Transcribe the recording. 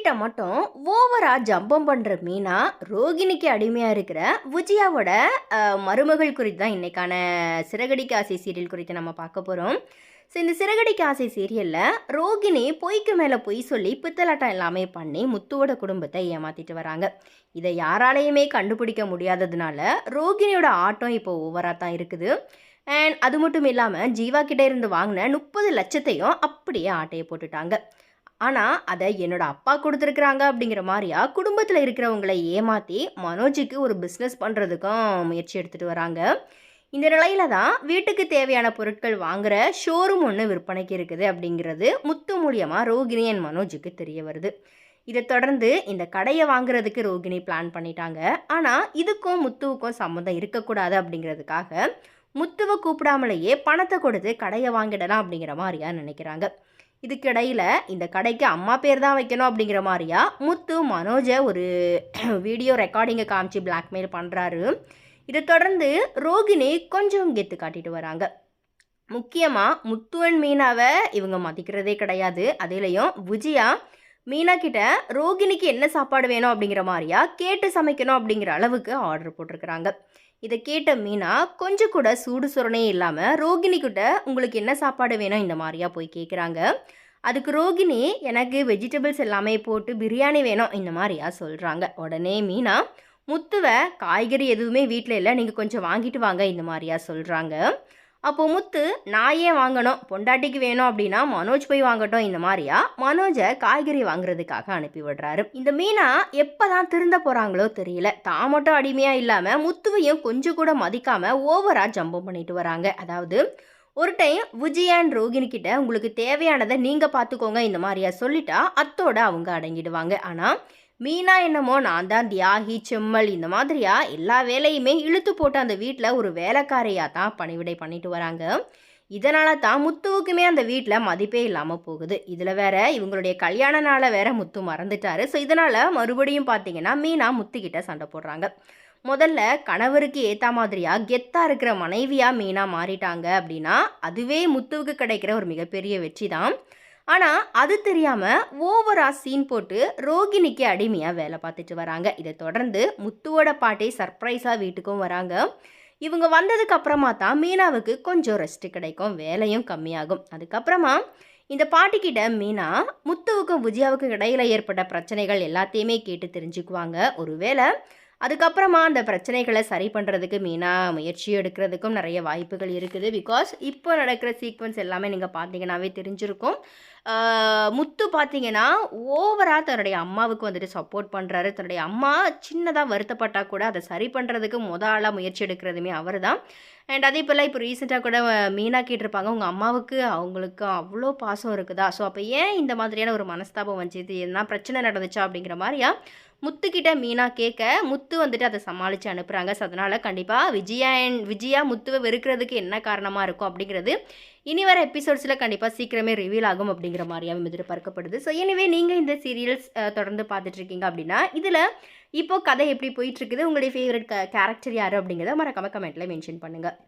கிட்ட மட்டும் ஓவரா ஜம்பம் பண்ற மீனா ரோகிணிக்கு அடிமையா இருக்கிற விஜயாவோட மருமகள் குறித்து தான் இன்னைக்கான சிறகடிக்க ஆசை சீரியல் குறித்து நம்ம பார்க்க போறோம். ஸோ இந்த சிறகடிக்க ஆசை சீரியலில் ரோகிணி பொய்க்கு மேலே பொய் சொல்லி பித்தலாட்டம் எல்லாமே பண்ணி முத்துவோட குடும்பத்தை ஏமாத்திட்டு வராங்க. இதை யாராலையுமே கண்டுபிடிக்க முடியாததுனால ரோகிணியோட ஆட்டம் இப்போ ஓவராக தான் இருக்குது. அண்ட் அது மட்டும் இல்லாமல் ஜீவா கிட்டே இருந்து வாங்கின முப்பது லட்சத்தையும் அப்படியே ஆட்டையை போட்டுட்டாங்க. ஆனால் அதை என்னோட அப்பா கொடுத்துருக்குறாங்க அப்படிங்கிற மாதிரியா குடும்பத்தில் இருக்கிறவங்களை ஏமாற்றி மனோஜுக்கு ஒரு பிஸ்னஸ் பண்ணுறதுக்கும் முயற்சி எடுத்துகிட்டு வராங்க. இந்த நிலையில தான் வீட்டுக்கு தேவையான பொருட்கள் வாங்குற ஷோரூம் ஒன்று விற்பனைக்கு இருக்குது அப்படிங்கிறது முத்து மூலியமாக ரோகிணி அண்ட் மனோஜுக்கு தெரிய வருது. இதை தொடர்ந்து இந்த கடையை வாங்குறதுக்கு ரோகிணி பிளான் பண்ணிட்டாங்க. ஆனால் இதுக்கும் முத்துவுக்கும் சம்மந்தம் இருக்கக்கூடாது அப்படிங்கிறதுக்காக முத்துவை கூப்பிடாமலேயே பணத்தை கொடுத்து கடையை வாங்கிடலாம் அப்படிங்கிற மாதிரியா நினைக்கிறாங்க. இதுக்கிடையில் இந்த கடைக்கு அம்மா பேர் தான் வைக்கணும் அப்படிங்கிற மாதிரியா? முத்து மனோஜை ஒரு வீடியோ ரெக்கார்டிங்கை காமிச்சு பிளாக்மெயில் பண்ணுறாரு இதை தொடர்ந்து ரோகிணி கொஞ்சம் கெத்து காட்டிட்டு வராங்க. முக்கியமாக முத்துவன் மீனாவை இவங்க மதிக்கிறதே கிடையாது. அதுலேயும் விஜயா மீனா கிட்ட ரோகிணிக்கு என்ன சாப்பாடு வேணும் அப்படிங்கிற மாதிரியா? கேட்டு சமைக்கணும் அப்படிங்கிற அளவுக்கு ஆர்டர் போட்டிருக்கிறாங்க. இதை கேட்ட மீனா கொஞ்சம் கூட சூடு சுரணே இல்லாமல் ரோகிணி கிட்ட உங்களுக்கு என்ன சாப்பாடு வேணும்? இந்த மாதிரியா போய் கேட்குறாங்க அதுக்கு ரோகிணி எனக்கு வெஜிடபிள்ஸ் எல்லாமே போட்டு பிரியாணி வேணும் இந்த மாதிரியா சொல்கிறாங்க உடனே மீனா முத்துவை காய்கறி எதுவுமே வீட்டில் இல்லை நீங்கள் கொஞ்சம் வாங்கிட்டு வாங்க இந்த மாதிரியா சொல்கிறாங்க அப்போ முத்து நான் ஏன் வாங்கணும்? பொண்டாட்டிக்கு வேணும் அப்படின்னா மனோஜ் போய் வாங்கட்டும் இந்த மாதிரியா? மனோஜை காய்கறி வாங்குறதுக்காக அனுப்பி விடுறாரு. இந்த மீனா எப்போதான் திருந்த போறாங்களோ தெரியல. தான் மட்டும் அடிமையா இல்லாம முத்துவையும் கொஞ்சம் கூட மதிக்காம ஓவரா ஜம்பம் பண்ணிட்டு வராங்க. அதாவது ஒரு டைம் விஜயான் ரோகிணி கிட்ட உங்களுக்கு தேவையானதை நீங்க பாத்துக்கோங்க இந்த மாதிரியா? சொல்லிட்டா அத்தோட அவங்க அடங்கிடுவாங்க. ஆனா மீனா என்னமோ நான் தான் தியாகி செம்மல் இந்த மாதிரியா? எல்லா வேலையுமே இழுத்து போட்டு அந்த வீட்டில் ஒரு வேலைக்காரையாக தான் பணிவிடை பண்ணிட்டு வராங்க. இதனால தான் முத்துவுக்குமே அந்த வீட்டில் மதிப்பே இல்லாமல் போகுது. இதில் வேற இவங்களுடைய கல்யாண நாளை வேற முத்து மறந்துட்டாரு. ஸோ இதனால் மறுபடியும் பார்த்தீங்கன்னா மீனா முத்துக்கிட்ட சண்டை போடுறாங்க. முதல்ல கணவருக்கு ஏற்ற மாதிரியா கெத்தாக இருக்கிற மனைவியாக மீனா மாறிட்டாங்க அப்படின்னா அதுவே முத்துவுக்கு கிடைக்கிற ஒரு மிகப்பெரிய வெற்றி தான் ஆனால் அது தெரியாமல் ஓவரா சீன் போட்டு ரோகிணிக்கு அடிமையாக வேலை பார்த்துட்டு வராங்க. இதை தொடர்ந்து முத்துவோட பாட்டி சர்ப்ரைஸாக வீட்டுக்கும் வராங்க. இவங்க வந்ததுக்கு அப்புறமா தான் மீனாவுக்கு கொஞ்சம் ரெஸ்ட் கிடைக்கும் வேலையும் கம்மியாகும். அதுக்கப்புறமா இந்த பாட்டிக்கிட்ட மீனா முத்துவுக்கும் விஜயாவுக்கும் இடையில ஏற்பட்ட பிரச்சனைகள் எல்லாத்தையுமே கேட்டு தெரிஞ்சுக்குவாங்க. ஒருவேளை அதுக்கப்புறமா அந்த பிரச்சனைகளை சரி பண்ணுறதுக்கு மீனா முயற்சி எடுக்கிறதுக்கும் நிறைய வாய்ப்புகள் இருக்குது. பிகாஸ் இப்போ நடக்கிற சீக்வன்ஸ் எல்லாமே நீங்கள் பார்த்தீங்கன்னாவே தெரிஞ்சிருக்கும். முத்து பார்த்தீங்கன்னா ஓவராக தன்னுடைய அம்மாவுக்கு வந்துட்டு சப்போர்ட் பண்ணுறாரு தன்னுடைய அம்மா சின்னதாக வருத்தப்பட்டால் கூட அதை சரி பண்ணுறதுக்கு முத ஆளாக முயற்சி எடுக்கிறதுமே அவர் தான் அண்ட் அதே போல் இப்போ ரீசெண்டாக கூட மீனா கேட்டிருப்பாங்க. உங்கள் அம்மாவுக்கு அவங்களுக்கு அவ்வளோ பாசம் இருக்குதா? ஸோ அப்போ ஏன் இந்த மாதிரியான ஒரு மனஸ்தாபம் வந்துச்சு? என்ன பிரச்சனை நடந்துச்சா? அப்படிங்கிற மாதிரியா முத்துக்கிட்ட மீனா கேட்க முத்து வந்துட்டு அதை சமாளித்து அனுப்புகிறாங்க ஸோ அதனால் கண்டிப்பாக விஜயா அண்ட் விஜயா முத்துவை வெறுக்கிறதுக்கு என்ன காரணமாக இருக்கும் அப்படிங்கிறது இனி வர எபிசோட்ஸில் கண்டிப்பாக சீக்கிரமே ரிவீல் ஆகும் அப்படிங்கிற மாதிரியாகவும் எதிர்பார்க்கப்படுது ஸோ எனவே நீங்கள் இந்த சீரியல்ஸ் தொடர்ந்து பார்த்துட்ருக்கீங்க அப்படின்னா இதில் இப்போது கதை எப்படி போயிட்டுருக்குது உங்களுடைய ஃபேவரட் கேரக்டர் யார் அப்படிங்கிறத மறக்காம கமெண்ட்டில் மென்ஷன் பண்ணுங்கள்